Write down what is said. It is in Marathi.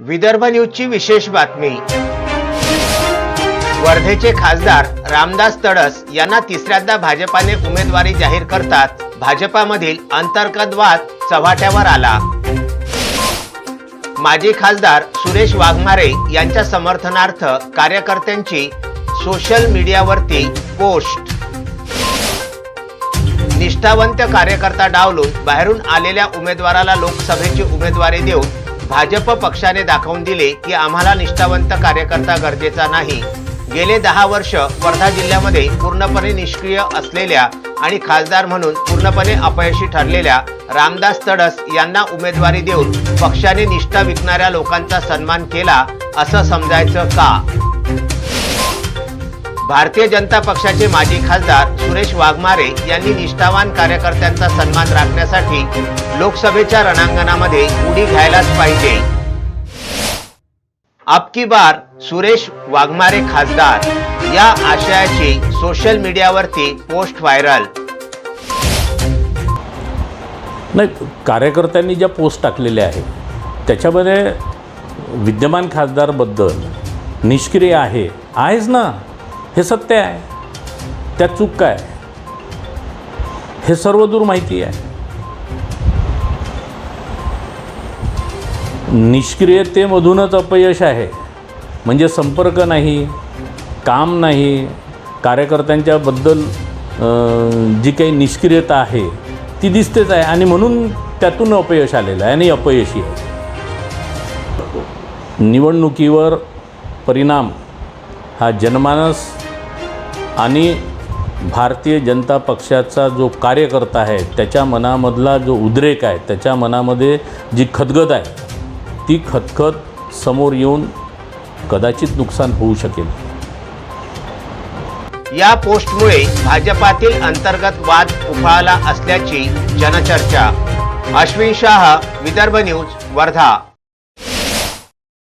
विदर्भ न्यूजची विशेष बातमी. वर्धेचे खासदार रामदास तडस यांना तिसऱ्यांदा भाजपाने उमेदवारी जाहीर करतात. भाजपामधील अंतर्गत वाद चव्हाट्यावर आला. माजी खासदार सुरेश वाघमारे यांच्या समर्थनार्थ कार्यकर्त्यांची सोशल मीडियावरती पोस्ट. निष्ठावंत कार्यकर्ता डावलून बाहेरून आलेल्या उमेदवाराला लोकसभेची उमेदवारी देऊन भाजप पक्षाने दाखवून दिले की आम्हाला निष्ठावंत कार्यकर्ता गरजेचा नाही. गेले दहा वर्ष वर्धा जिल्ह्यामध्ये पूर्णपणे निष्क्रिय असलेल्या आणि खासदार म्हणून पूर्णपणे अपयशी ठरलेल्या रामदास तडस यांना उमेदवारी देऊन पक्षाने निष्ठा विकणाऱ्या लोकांचा सन्मान केला असं समजायचं का? भारतीय जनता पक्षाचे माजी खासदार सुरेश वाघमारे यांनी निष्ठावान कार्यकर्त्यांचा सन्मान करण्यासाठी लोकसभेच्या रणांगणामध्ये उडी घ्यायलाच पाहिजे. अबकी बार सुरेश वाघमारे खासदार. या आशयाची सोशल मीडियावरती पोस्ट व्हायरल नाही कार्यकर्त्यांनी ज्या पोस्ट टाकलेल्या आहेत त्याच्यामध्ये विद्यमान खासदारबद्दल निष्क्रिय आहे आहेच ना? हे सत्य आहे. त्यात चूक काय हे सर्वदूर माहिती आहे. निष्क्रियतेमधूनच अपयश आहे. म्हणजे संपर्क नाही काम नाही कार्यकर्त्यांच्याबद्दल जी काही निष्क्रियता आहे ती दिसतेच आहे. आणि म्हणून त्यातून अपयश आलेलं आहे आणि अपयशी आहे. निवडणुकीवर परिणाम हा जनमानस आणि भारतीय जनता पक्षाचा जो कार्यकर्ता आहे त्याच्या मनामधला जो उद्रेक आहे त्याच्या मनामध्ये जी खदगद आहे ती खतखत समोर येऊन कदाचित नुकसान होऊ शकेल. या पोस्टमुळे भाजपातील अंतर्गत वाद उफाळला असल्याची जनचर्चा. अश्विन शाह विदर्भ न्यूज वर्धा.